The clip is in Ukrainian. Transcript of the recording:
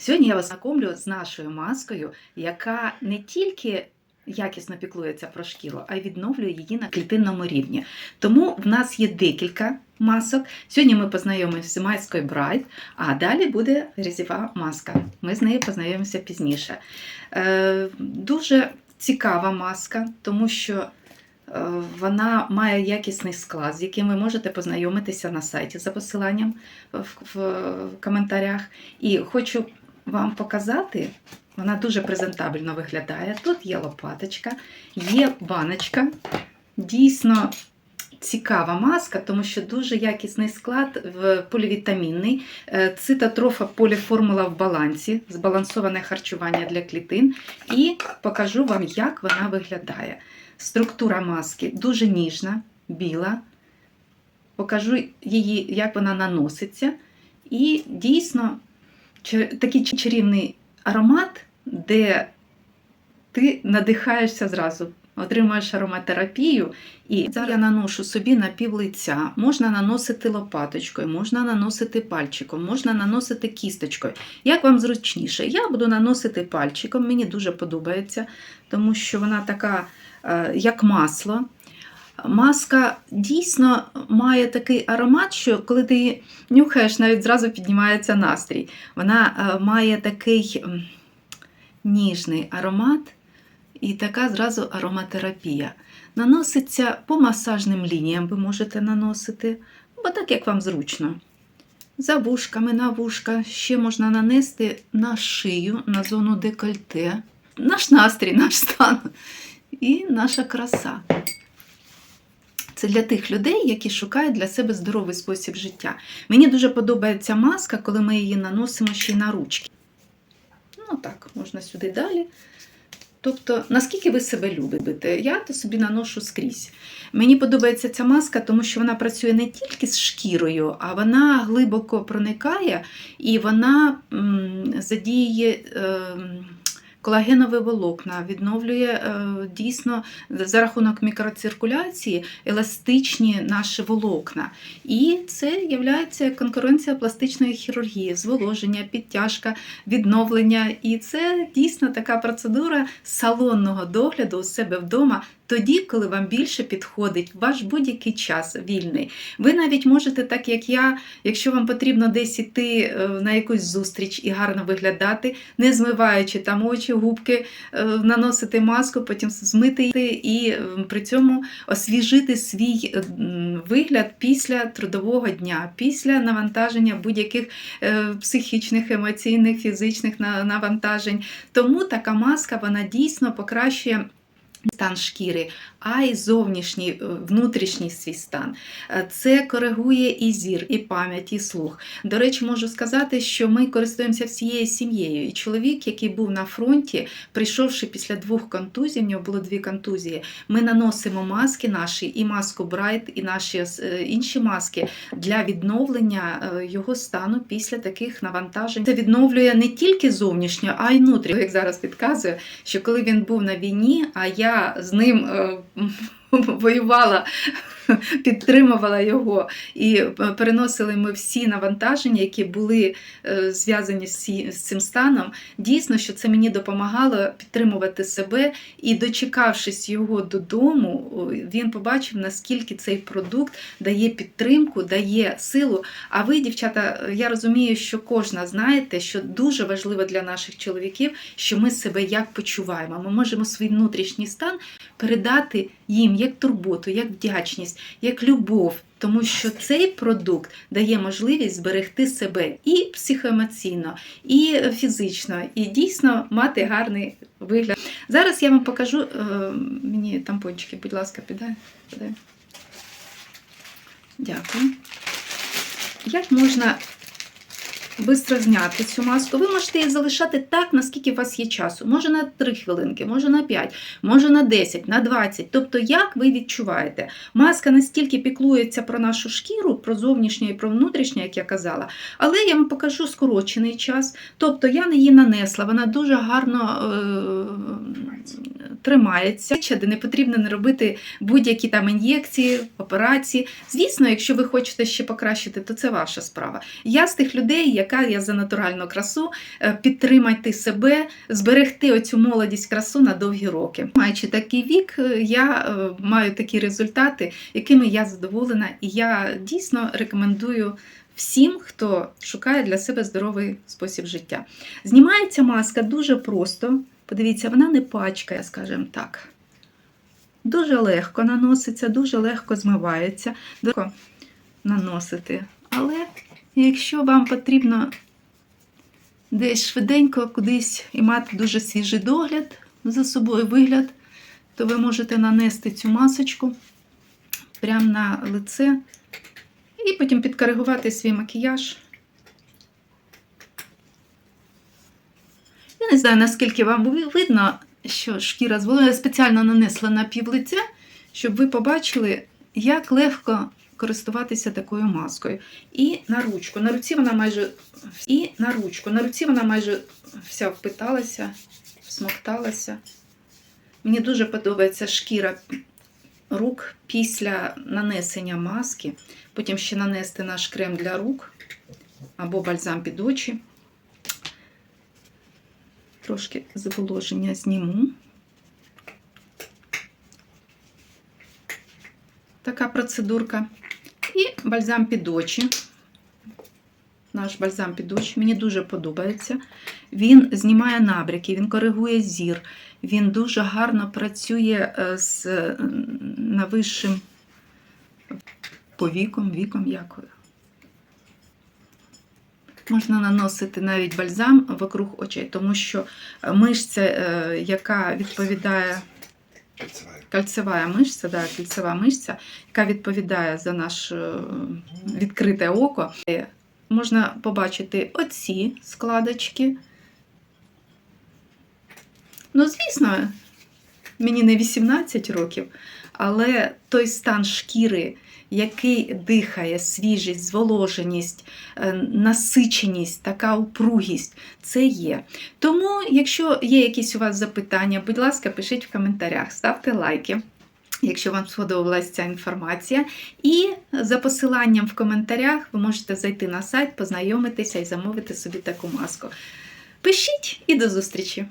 Сьогодні я вас знакомлю з нашою маскою, яка не тільки якісно піклується про шкіру, а й відновлює її на клітинному рівні. Тому в нас є декілька масок. Сьогодні ми познайомимося з маскою Bright, а далі буде грязєва маска. Ми з нею познайомимося пізніше. Е, дуже цікава маска, тому що е, вона має якісний склад, з яким ви можете познайомитися на сайті за посиланням в, в, в коментарях. І хочу вам показати, вона дуже презентабельно виглядає. Тут є лопаточка, є баночка. Дійсно цікава маска, тому що дуже якісний склад в полівітамінний. Е, Цитотрофа поліформула в балансі, збалансоване харчування для клітин. І покажу вам, як вона виглядає. Структура маски дуже ніжна, біла. Покажу її, як вона наноситься. І дійсно такий чарівний аромат, де ти надихаєшся зразу, отримуєш ароматерапію. І зараз я наношу собі на пів лиця. Можна наносити лопаточкою, можна наносити пальчиком, можна наносити кісточкою. Як вам зручніше? Я буду наносити пальчиком, мені дуже подобається, тому що вона така, е, як масло. Маска дійсно має такий аромат, що коли ти її нюхаєш, навіть зразу піднімається настрій. Вона е, має такий ніжний аромат і така зразу ароматерапія. Наноситься по масажним лініям, ви можете наносити, бо так як вам зручно. За вушками, на вушка, ще можна нанести на шию, на зону декольте, наш настрій, наш стан і наша краса. Це для тих людей, які шукають для себе здоровий спосіб життя. Мені дуже подобається маска, коли ми її наносимо ще й на ручки. Ну так, можна сюди далі. Тобто, наскільки ви себе любите, я то собі наношу скрізь. Мені подобається ця маска, тому що вона працює не тільки з шкірою, а вона глибоко проникає і вона м, задіює. ем, Колагенові волокна відновлює е, дійсно за рахунок мікроциркуляції еластичні наші волокна. І це є конкуренція пластичної хірургії, зволоження, підтяжка, відновлення. І це дійсно така процедура салонного догляду у себе вдома. Тоді, коли вам більше підходить ваш будь-який час вільний. Ви навіть можете, так як я, якщо вам потрібно десь іти е, на якусь зустріч і гарно виглядати, не змиваючи там очі, губки, е, наносити маску, потім змити її і е, при цьому освіжити свій вигляд після трудового дня, після навантаження будь-яких психічних, емоційних, фізичних навантажень. Тому така маска вона дійсно покращує. Стан шкіри, а й зовнішній, е, внутрішній свій стан. Е, Це коригує і зір, і пам'ять, і слух. До речі, можу сказати, що ми користуємося всією сім'єю. І чоловік, який був на фронті, прийшовши після двох контузій, в нього було дві контузії. Ми наносимо маски наші, і маску Bright, і наші е, інші маски для відновлення його стану після таких навантажень. Це відновлює не тільки зовнішньо, а й внутрішньо. Як зараз підказує, що коли він був на війні, а я з ним е, воювала, підтримувала його і е, переносили ми всі навантаження, які були е, зв'язані з цим станом. Дійсно, що це мені допомагало підтримувати себе і, дочекавшись його додому, він побачив, наскільки цей продукт дає підтримку, дає силу. А ви, дівчата, я розумію, що кожна знаєте, що дуже важливо для наших чоловіків, що ми себе як почуваємо. Ми можемо свій внутрішній стан передати їм як турботу, як вдячність, як любов. Тому що цей продукт дає можливість зберегти себе і психоемоційно, і фізично, і дійсно мати гарний вигляд. Зараз я вам покажу е, мені тампончики, будь ласка, підай. підай. Дякую. Як можна швидко зняти цю маску? Ви можете її залишати так, наскільки у вас є часу. Може на 3 хвилинки, може на 5, може на 10, на 20. Тобто, як ви відчуваєте? Маска настільки піклується про нашу шкіру, про зовнішнє і про внутрішнє, як я казала, але я вам покажу скорочений час. Тобто я не її нанесла, вона дуже гарно е, тримається, де не потрібно не робити будь-які там ін'єкції, операції. Звісно, якщо ви хочете ще покращити, то це ваша справа. Я з тих людей, яка я за натуральну красу, е, підтримати себе, зберегти оцю молодість красу на довгі роки. Маючи такий вік, е, я е, маю такі результати, якими я задоволена, і я дійсно рекомендую. Всім, хто шукає для себе здоровий спосіб життя. Знімається маска дуже просто. Подивіться, вона не пачкає, скажімо так. Дуже легко наноситься, дуже легко змивається. Легко наносити. Але якщо вам потрібно десь швиденько кудись і мати дуже свіжий догляд за собою вигляд, то ви можете нанести цю масочку прямо на лице і потім підкоригувати свій макіяж. Я не знаю, наскільки вам видно, що шкіра зволожена. Я спеціально нанесла на півлиця, щоб ви побачили, як легко користуватися такою маскою. І на ручку. На руці вона майже і на ручку. На руці вона майже вся впиталася, всмокталася. Мені дуже подобається шкіра рук після нанесення маски. Потім ще нанести наш крем для рук або бальзам під очі. Трошки зволоження зніму. Така процедурка. І бальзам під очі. Наш бальзам під очі. Мені дуже подобається. Він знімає набряки, він коригує зір, він дуже гарно працює е, з е, нависшим повіком, віком якою. Можна наносити навіть бальзам вокруг очей, тому що мишця, е, яка відповідає Кольцевая. кальцева мишця, да, кільцева мишця, яка відповідає за наше відкрите око. Е, Можна побачити оці складочки. Ну, звісно, мені не 18 років, але той стан шкіри, який дихає, свіжість, зволоженість, е, насиченість, така упругість, це є. Тому, якщо є якісь у вас запитання, будь ласка, пишіть в коментарях, ставте лайки. Якщо вам сподобалася ця інформація, і за посиланням в коментарях ви можете зайти на сайт, познайомитися і замовити собі таку маску. Пишіть і до зустрічі!